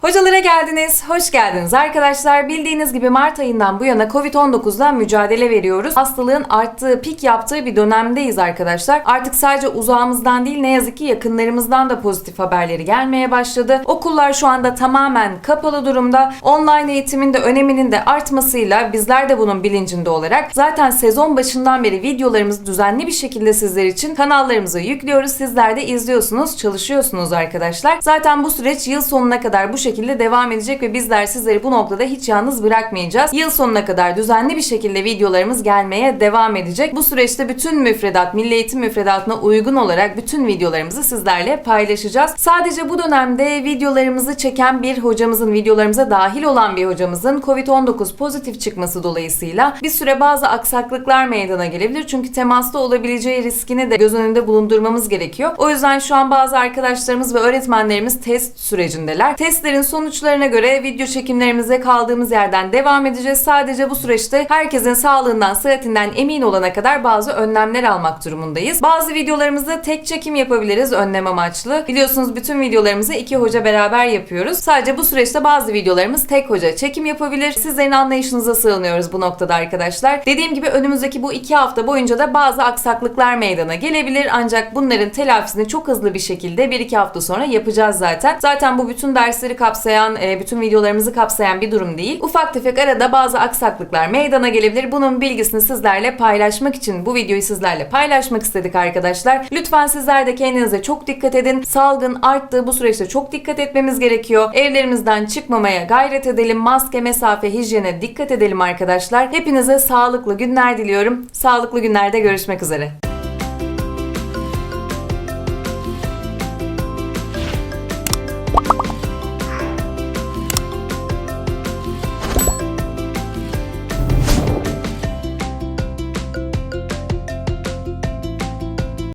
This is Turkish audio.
Hocalara geldiniz, hoş geldiniz arkadaşlar. Bildiğiniz gibi Mart ayından bu yana Covid-19'la mücadele veriyoruz. Hastalığın arttığı, pik yaptığı bir dönemdeyiz arkadaşlar. Artık sadece uzağımızdan değil ne yazık ki yakınlarımızdan da pozitif haberleri gelmeye başladı. Okullar şu anda tamamen kapalı durumda. Online eğitimin de öneminin de artmasıyla bizler de bunun bilincinde olarak zaten sezon başından beri videolarımızı düzenli bir şekilde sizler için kanallarımıza yüklüyoruz. Sizler de izliyorsunuz, çalışıyorsunuz arkadaşlar. Zaten bu süreç yıl sonuna kadar bu şekilde devam edecek ve bizler sizleri bu noktada hiç yalnız bırakmayacağız. Yıl sonuna kadar düzenli bir şekilde videolarımız gelmeye devam edecek. Bu süreçte bütün müfredat, milli eğitim müfredatına uygun olarak bütün videolarımızı sizlerle paylaşacağız. Sadece bu dönemde videolarımızı çeken bir hocamızın, videolarımıza dahil olan bir hocamızın COVID-19 pozitif çıkması dolayısıyla bir süre bazı aksaklıklar meydana gelebilir. Çünkü temasta olabileceği riskini de göz önünde bulundurmamız gerekiyor. O yüzden şu an bazı arkadaşlarımız ve öğretmenlerimiz test sürecindeler. Testlerin sonuçlarına göre video çekimlerimize kaldığımız yerden devam edeceğiz. Sadece bu süreçte herkesin sağlığından, sıhhatinden emin olana kadar bazı önlemler almak durumundayız. Bazı videolarımızda tek çekim yapabiliriz önlem amaçlı. Biliyorsunuz bütün videolarımızı iki hoca beraber yapıyoruz. Sadece bu süreçte bazı videolarımız tek hoca çekim yapabilir. Sizlerin anlayışınıza sığınıyoruz bu noktada arkadaşlar. Dediğim gibi önümüzdeki bu iki hafta boyunca da bazı aksaklıklar meydana gelebilir. Ancak bunların telafisini çok hızlı bir şekilde bir iki hafta sonra yapacağız zaten. Zaten bu bütün dersleri kapsayan, e, bütün videolarımızı kapsayan bir durum değil. Ufak tefek arada bazı aksaklıklar meydana gelebilir. Bunun bilgisini sizlerle paylaşmak için bu videoyu sizlerle paylaşmak istedik arkadaşlar. Lütfen sizler de kendinize çok dikkat edin. Salgın arttı. Bu süreçte çok dikkat etmemiz gerekiyor. Evlerimizden çıkmamaya gayret edelim. Maske, mesafe, hijyene dikkat edelim arkadaşlar. Hepinize sağlıklı günler diliyorum. Sağlıklı günlerde görüşmek üzere.